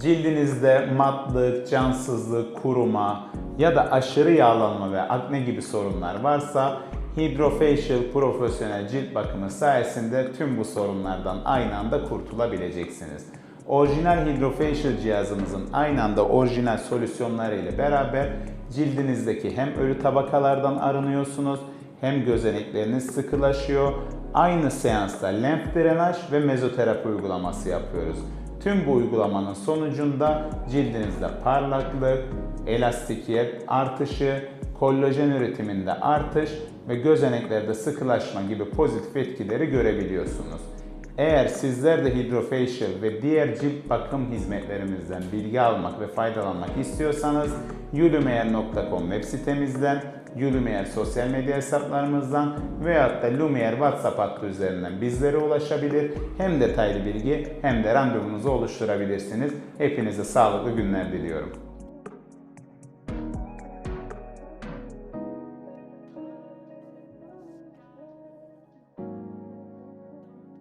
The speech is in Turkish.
Cildinizde matlık, cansızlık, kuruma ya da aşırı yağlanma ve akne gibi sorunlar varsa Hydrofacial profesyonel cilt bakımı sayesinde tüm bu sorunlardan aynı anda kurtulabileceksiniz. Orijinal Hydrofacial cihazımızın aynı anda orijinal solüsyonları ile beraber cildinizdeki hem ölü tabakalardan arınıyorsunuz hem gözenekleriniz sıkılaşıyor. Aynı seansta lenf drenaj ve mezoterapi uygulaması yapıyoruz. Tüm bu uygulamanın sonucunda cildinizde parlaklık, elastikiyet artışı, kollajen üretiminde artış ve gözeneklerde sıkılaşma gibi pozitif etkileri görebiliyorsunuz. Eğer sizler de Hydrofacial ve diğer cilt bakım hizmetlerimizden bilgi almak ve faydalanmak istiyorsanız yulumeyer.com web sitemizden, Yulumeyer sosyal medya hesaplarımızdan veyahut da Lumiere WhatsApp hattı üzerinden bizlere ulaşabilir. Hem detaylı bilgi hem de randevunuzu oluşturabilirsiniz. Hepinize sağlıklı günler diliyorum.